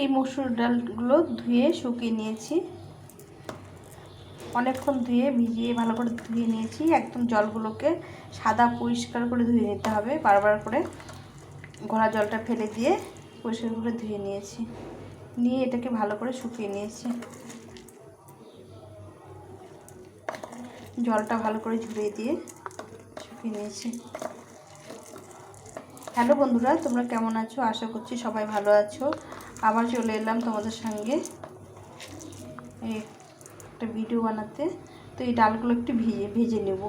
এই মসুর ডালগুলো ধুয়ে শুকিয়ে নিয়েছি। অনেকক্ষণ ধুয়ে ভিজিয়ে ভালো করে ধুয়ে নিয়েছি। একদম জলগুলোকে সাদা পরিষ্কার করে ধুয়ে নিতে হবে, বারবার করে। ঘোলা জলটা ফেলে দিয়ে পরিষ্কার করে ধুয়ে নিয়েছি। নিয়ে এটাকে ভালো করে শুকিয়ে নিয়েছি। জলটা ভালো করে ঝরিয়ে দিয়ে শুকিয়ে নিয়েছি। হ্যালো বন্ধুরা, তোমরা কেমন আছো? আশা করছি সবাই ভালো আছো। আবার চলে এলাম তোমাদের সঙ্গে একটা ভিডিও বানাতে। তো এই ডালগুলো একটু ভিজে ভেজে নেব।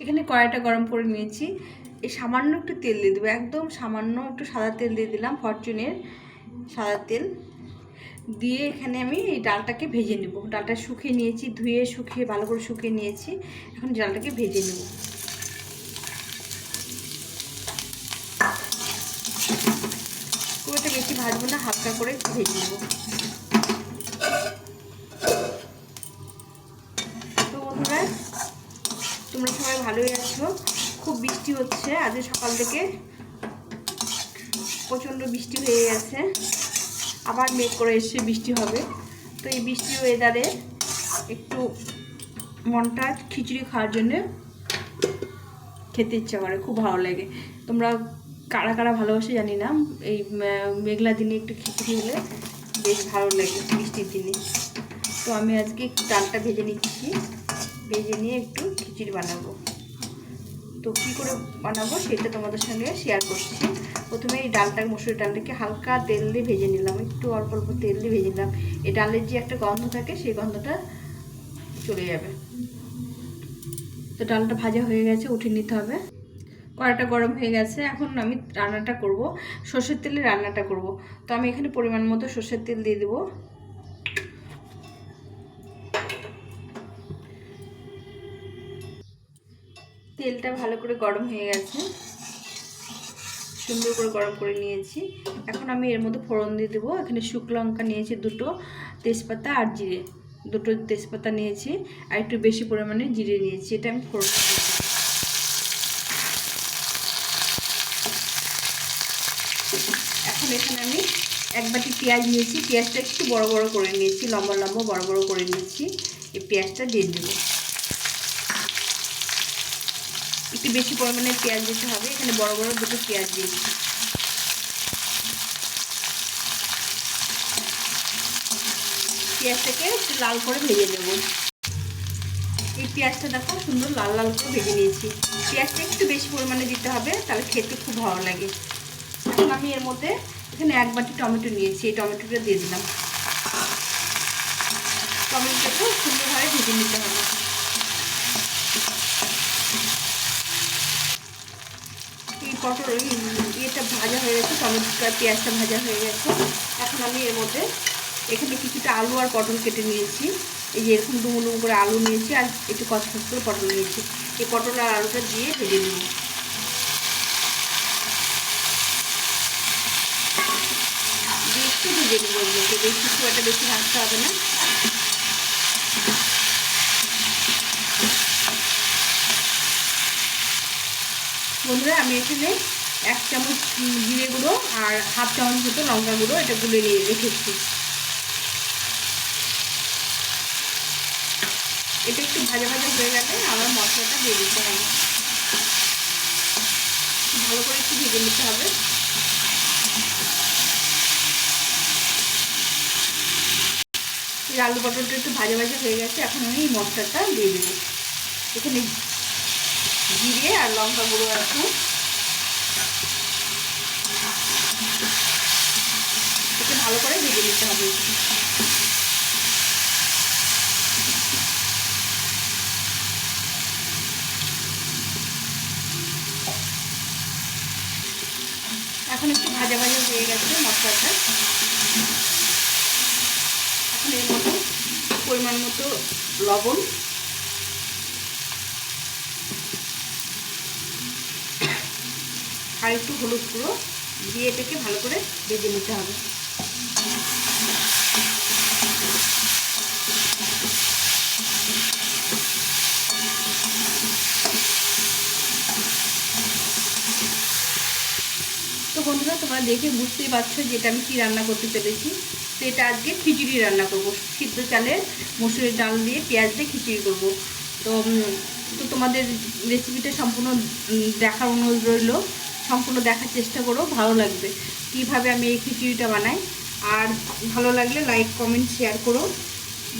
এখানে কড়াইটা গরম করে নিয়েছি। এই সামান্য একটু তেল দিয়ে দেবো, একদম সামান্য একটু সাদা তেল দিয়ে দিলাম, ফরচুনের সাদা তেল। দিয়ে এখানে আমি এই ডালটাকে ভেজে নেব। ডালটা শুকিয়ে নিয়েছি, ধুয়ে শুকিয়ে, ভালো করে শুকিয়ে নিয়েছি। এখন ডালটাকে ভেজে নেব খুব একটা বেশি ভাজবো না হালকা করে ভেজে নেব। তো বন্ধুরা, তোমরা সবাই ভালোই আছো? খুব বৃষ্টি হচ্ছে, আজ সকাল থেকে প্রচণ্ড বৃষ্টি হয়ে গেছে। আবার মেঘ করে এসে বৃষ্টি হবে। তো এই বৃষ্টি ওয়েদারে একটু মনটা খিচুড়ি খাওয়ার জন্যে খেতে ইচ্ছা করে, খুব ভালো লাগে। তোমরা কারা কারা ভালোবাসে জানি না। এই মেঘলা দিনে একটু খিচুড়ি হলে বেশ ভালো লাগে বৃষ্টির দিনে তো আমি আজকে একটু ডালটা ভেজে নিচ্ছি। ভেজে নিয়ে একটু খিচুড়ি বানাবো। তো কী করে বানাবো সেটা তোমাদের সঙ্গে শেয়ার করছি। প্রথমে এই ডালটা, মসুর ডালটাকে হালকা তেল দিয়ে ভেজে নিলাম। একটু অল্প অল্প তেল দিয়ে ভেজে নিলাম। এই ডালের যে একটা গন্ধ থাকে সেই গন্ধটা চলে যাবে। তো ডালটা ভাজা হয়ে গেছে উঠে নিতে হবে। কড়াটা গরম হয়ে গেছে। এখন আমি রান্নাটা করব। সর্ষের তেলে রান্নাটা করব। তো আমি এখানে পরিমাণ মতো সর্ষের তেল দিয়ে দেবো। তেলটা ভালো করে গরম হয়ে গেছে। সুন্দর করে গরম করে নিয়েছি। এখন আমি এর মধ্যে ফোড়ন দিয়ে দেবো। এখানে শুকনো লঙ্কা নিয়েছি দুটো, তেজপাতা আর জিরে। দুটো তেজপাতা নিয়েছি আর একটু বেশি পরিমাণে জিরে নিয়েছি। এটা আমি ফোড়ন এখন এখানে আমি এক বাটি পেঁয়াজ নিয়েছি, পেঁয়াজটা একটু বড় বড় করে নিয়েছি, লম্বা লম্বা বড় বড় করে নিয়েছি। এই পেঁয়াজটা দিয়ে দেবো। একটু বেশি পরিমাণে পেঁয়াজ দিতে হবে, এখানে বড় বড় দুটো পেঁয়াজ দিয়েছি। পেঁয়াজটাকে একটু লাল করে ভেজে নেব। এই পেঁয়াজটা দেখো সুন্দর লাল লাল করে ভেজে নিয়েছি। পেঁয়াজটা একটু বেশি পরিমাণে দিতে হবে, তাহলে খেতে খুব ভালো লাগে। এখন আমি এর মধ্যে এখানে এক বাটি টমেটো নিয়েছি, এই টমেটোটা দিয়ে দিলাম। টমেটোটাকেও সুন্দরভাবে ভেজে নিতে হবে। এই পটল ইয়েটা ভাজা হয়ে গেছে, টমেটোটা, পেঁয়াজটা ভাজা হয়ে গেছে। এখন আমি এর মধ্যে এখানে কিছুটা আলু আর পটল কেটে নিয়েছি। এই যে এরকম ডুমো করে আলু নিয়েছি আর একটু কচকচ করে পটল নিয়েছি। এই পটল আর আলুটা দিয়ে ভেজে নেব ভেজে এগুলোকে বেশি খুব বেশি ভাজতে হবে না। বন্ধুরা, আমি এখানে এক চামচ জিরে গুঁড়ো আর হাফ চামচ মতো লঙ্কা গুঁড়ো এটা গুলে নিয়ে রেখেছি। এটা একটু ভাজা ভাজা হয়ে গেলে আবার মশলাটা দিয়ে দিতে হবে। ভালো করে একটু ভেজে নিতে হবে। আলু পটলটা একটু ভাজা ভাজা হয়ে গেছে, এখন আমি এই মশলাটা দিয়ে দেবো। এখানে জিরে আর লঙ্কা গুঁড়ো আছে একে ভালো করে ভেজে নিতে হবে এখন একটু ভাজা ভাজা হয়ে গেছে মশলাটা এখন এর মতো পরিমাণ মতো লবণ। আর একটু হলুদ গুঁড়ো দিয়ে এটাকে ভালো করে ভেজে নিতে হবে। তো বন্ধুরা, তোমরা দেখে বুঝতেই পারছ যে এটা আমি কী রান্না করতে চলেছি তো এটা আজকে খিচুড়ি রান্না করব। সিদ্ধ চালের মসুরের ডাল দিয়ে পেঁয়াজ দিয়ে খিচুড়ি করব। তো তো তোমাদের রেসিপিটা সম্পূর্ণ দেখার অনুরোধ রইল। সম্পূর্ণ দেখার চেষ্টা করো, ভালো লাগবে। কীভাবে আমি এই খিচুড়িটা বানাই। আর ভালো লাগলে লাইক কমেন্ট শেয়ার করো।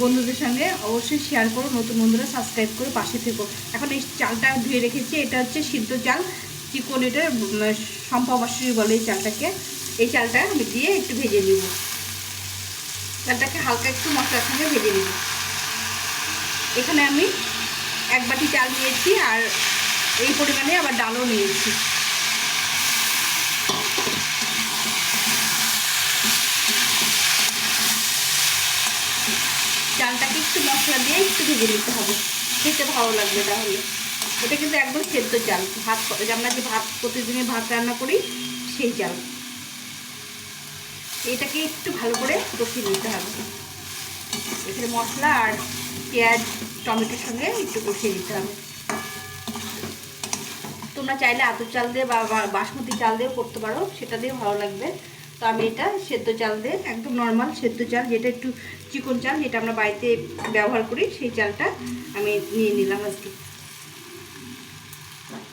বন্ধুদের সঙ্গে অবশ্যই শেয়ার করো। নতুন বন্ধুরা সাবস্ক্রাইব করে পাশে থেকো। এখন এই চালটা ধুয়ে রেখেছি। এটা হচ্ছে সিদ্ধ চাল। চিকন এটা সম্পা বাসুরি বলে এই চালটাকে। এই চালটা আমি দিয়ে একটু ভেজে নিব। চালটাকে হালকা একটু মশলার সঙ্গে ভেজে নিব। এখানে আমি এক বাটি চাল নিয়েছি আর এই পরিমাণে আবার ডালও নিয়েছি। চালটাকে একটু মশলা দিয়ে একটু ভেজে নিতে হবে। খেতে ভালো লাগবে তাহলে। এটা কিন্তু একদম সেদ্ধ চাল। ভাত আমরা যে ভাত প্রতিদিনে ভাত রান্না করি, সেই চাল। এটাকে একটু ভালো করে কষিয়ে নিতে হবে। এখানে মশলা আর পেঁয়াজ, টমেটোর সঙ্গে একটু কষিয়ে নিতে হবে। তোমরা চাইলে আতর চাল দিয়ে বা বাসমতি চাল দিয়েও করতে পারো, সেটা দিয়ে ভালো লাগবে। তো আমি এটা সেদ্ধ চাল দিয়ে, একদম নর্মাল সেদ্ধ চাল, যেটা একটু চিকন চাল, যেটা আমরা বাড়িতে ব্যবহার করি, সেই চালটা আমি নিয়ে নিলাম আজকে।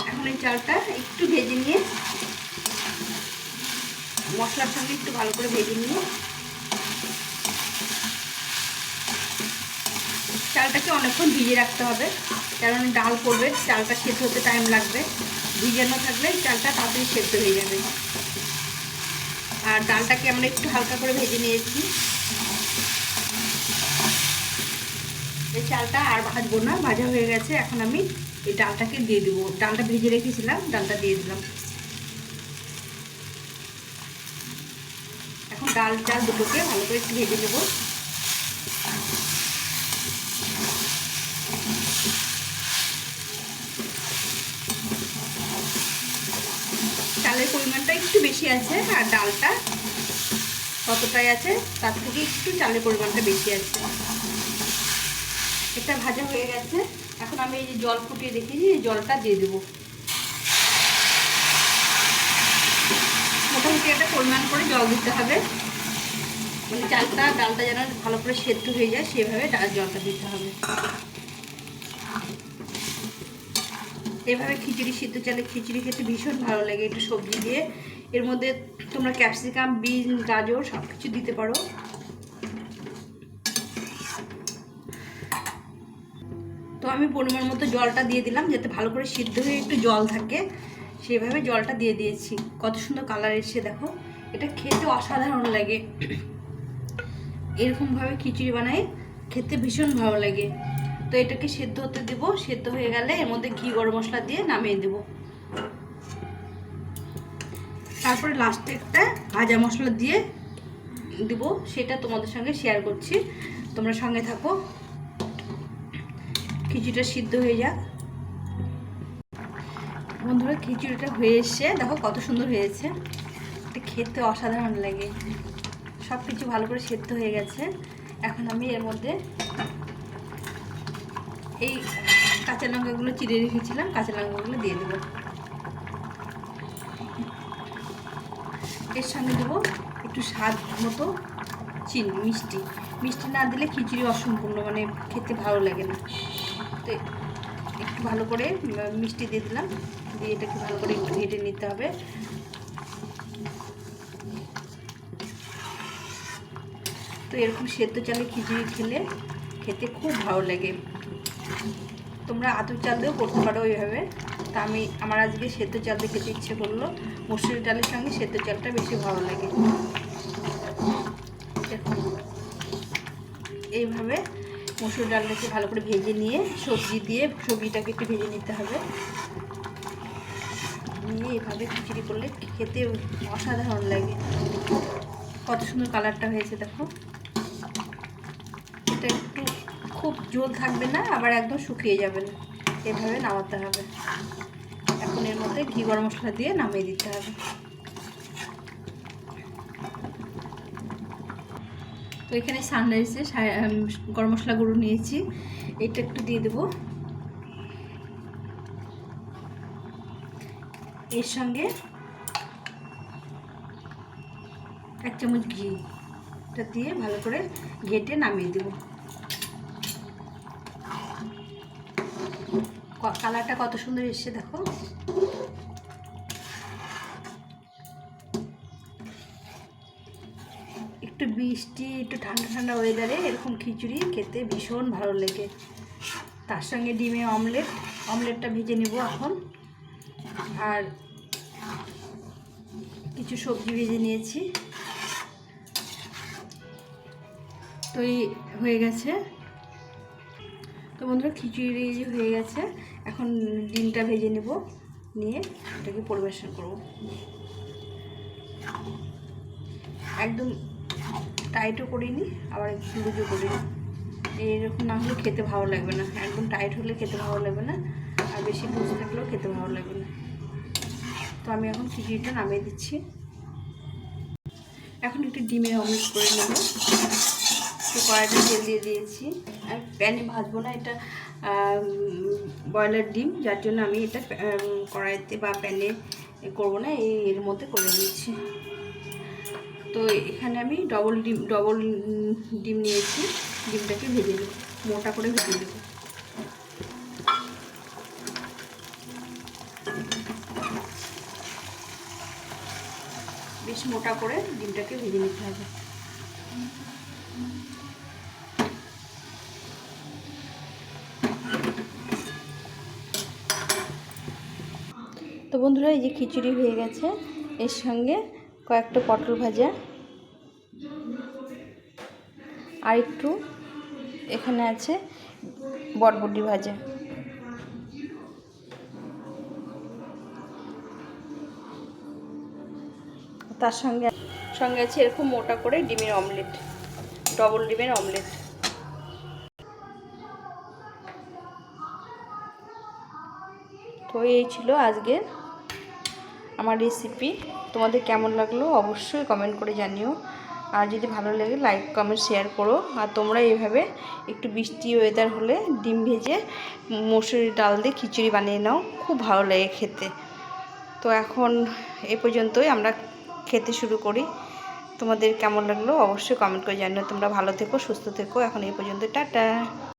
এখন এই চালটা একটু ভেজে নিয়ে মশলার সঙ্গে একটু ভালো করে ভেজে নিয়ে চালটাকে অনেকক্ষণ ভিজে রাখতে হবে, কারণ ডাল পড়বে চালটা সেদ্ধ হতে টাইম লাগবে। ভিজানো থাকলে চালটা তাড়াতাড়ি সেদ্ধ হয়ে যাবে। আর ডালটাকে আমরা একটু হালকা করে ভেজে নিয়েছি। এই চালটা আর ভাজবো না, ভাজা হয়ে গেছে, এখন আমি এই ডালটাকে দিয়ে দেবো। ডালটা ভেজে রেখেছিলাম, ডালটা দিয়ে দিলাম। ডাল চাল দুটোকে ভালো করে একটু ভেজে নেব। চালের পরিমাণটা একটু বেশি আছে আর ডালটা কতটাই আছে তার থেকে একটু চালের পরিমাণটা বেশি আছে। এটা ভাজা হয়ে গেছে। এখন আমি এই যে জল ফুটিয়ে রেখেছি এই জলটা দিয়ে দেবো। মোটামুটি একটা পরিমাণ করে জল দিতে হবে। মানে চালটা, ডালটা যেন ভালো করে সেদ্ধ হয়ে যায়, সেভাবে ডাল জলটা দিতে হবে। এভাবে খিচুড়ি, সিদ্ধ চালে খিচুড়ি খেতে ভীষণ ভালো লাগে একটু সবজি দিয়ে। এর মধ্যে তোমরা ক্যাপসিকাম, বিন, গাজর সব কিছু দিতে পারো। তো আমি পরিমাণ মতো জলটা দিয়ে দিলাম, যাতে ভালো করে সিদ্ধ হয়ে একটু জল থাকে। সেভাবে জলটা দিয়ে দিয়েছি। কত সুন্দর কালার এসছে দেখো। এটা খেতে অসাধারণ লাগে। এরকমভাবে খিচুড়ি বানাই, খেতে ভীষণ ভালো লাগে। তো এটাকে সেদ্ধ হতে দেবো, সেদ্ধ হয়ে গেলে এর মধ্যে ঘি, গরম মশলা দিয়ে নামিয়ে দেব। তারপরে লাস্টে একটা ভাজা মশলা দিয়ে দিব, সেটা তোমাদের সঙ্গে শেয়ার করছি। তোমরা সঙ্গে থাকো। খিচুড়িটা সিদ্ধ হয়ে যাক। বন্ধুরা, খিচুড়িটা হয়ে এসছে দেখো কত সুন্দর হয়েছে। এটা খেতে অসাধারণ লাগে। সব কিছু ভালো করে সেদ্ধ হয়ে গেছে। এখন আমি এর মধ্যে এই কাঁচা লঙ্কাগুলো চিড়ে রেখেছিলাম, কাঁচা লঙ্কাগুলো দিয়ে দেবো। এর সঙ্গে দেবো একটু স্বাদ মতো চিনি, মিষ্টি। মিষ্টি না দিলে খিচুড়ি অসম্পূর্ণ মানে খেতে ভালো লাগে না। তো একটু ভালো করে মিষ্টি দিয়ে দিলাম। দিয়ে এটাকে ভালো করে ঘেটে নিতে হবে। তো এরকম সেদ্ধ চালে খিচুড়ি খেলে খেতে খুব ভালো লাগে। তোমরা আতর চাল দিয়েও করতে পারো ওইভাবে। তা আমি, আমার আজকে সেদ্ধ চাল দিয়ে খেতে ইচ্ছে করল। মসুরি ডালের সঙ্গে সেদ্ধ চালটা বেশি ভালো লাগে। এইভাবে মসুর ডালটাকে ভালো করে ভেজে নিয়ে সবজি দিয়ে সবজিটাকে একটু ভেজে নিতে হবে। নিয়ে এভাবে খিচুড়ি করলে খেতে অসাধারণ লাগে। কত সুন্দর কালারটা হয়েছে, দেখো। এটা একটু খুব জল থাকবে না, আবার একদম শুকিয়ে যাবে না। এভাবে নামাতে হবে। এখন এর মধ্যে ঘি গরম মশলা দিয়ে নামিয়ে দিতে হবে। তো এখানে সানরাইসে গরম মশলা গুঁড়ো নিয়েছি। এটা একটু দিয়ে দেবো। এর সঙ্গে এক চামচ ঘি। এটা দিয়ে ভালো করে ঘেটে নামিয়ে দেব। কালারটা কত সুন্দর এসছে দেখো। একটু বৃষ্টি, একটু ঠান্ডা ঠান্ডা ওয়েদারে এরকম খিচুড়ি খেতে ভীষণ ভালো লাগে। তার সঙ্গে ডিমে অমলেট অমলেটটা ভেজে নেব এখন। আর কিছু সবজি ভেজে নিয়েছি। তো হয়ে গেছে। তো বন্ধুরা, খিচুড়ি যে হয়ে গেছে, এখন ডিমটা ভেজে নেব, নিয়ে এটাকে পরিবেশন করব। একদম টাইটও করিনি, আবার একটু করিনি। এইরকম না হলে খেতে ভালো লাগবে না। একদম টাইট হলে খেতে ভালো লাগবে না, আর বেশি লুজ থাকলেও খেতে ভালো লাগবে না। তো আমি এখন খিচুড়িটা নামিয়ে দিচ্ছি। এখন একটু ডিমের অমলেট করে নেব। তো কড়াইটা তেল দিয়ে দিয়েছি। প্যানে ভাজবো না এটা ব্রয়লার ডিম, যার জন্য আমি এটা কড়াইতে বা প্যানে করব না এর মধ্যে করে নিচ্ছি। তো এখানে আমি ডবল ডিম ডবল ডিম নিয়েছি, ডিমটাকে ভেজে নেব, মোটা করে ভেজে নেব। বেশ মোটা করে ডিমটাকে ভেজে নিতে হবে। বন্ধুরা, এই যে খিচুড়ি হয়ে গেছে। এর সঙ্গে কয়েকটা পটল ভাজা। আর একটু এখানে আছে বটবটি ভাজা। তার সঙ্গে সঙ্গে আছে এরকম মোটা করে ডিমের অমলেট ডবল ডিমের অমলেট। তো এই ছিল আজকের আমার রেসিপি তোমাদের কেমন লাগল অবশ্যই কমেন্ট করে জানিও। আর যদি ভালো লাগে লাইক কমেন্ট শেয়ার করো। আর তোমরা এইভাবে একটু বৃষ্টি ওয়েদার হলে ডিম ভেজে মসুরি ডাল দিয়ে খিচুড়ি বানিয়ে নাও। খুব ভালো লাগে খেতে। তো এখন এ পর্যন্তই আমরা খেতে শুরু করি। তোমাদের কেমন লাগল অবশ্যই কমেন্ট করে জানিও। তোমরা ভালো থেকো, সুস্থ থেকো। এখন এই পর্যন্ত, টাটা।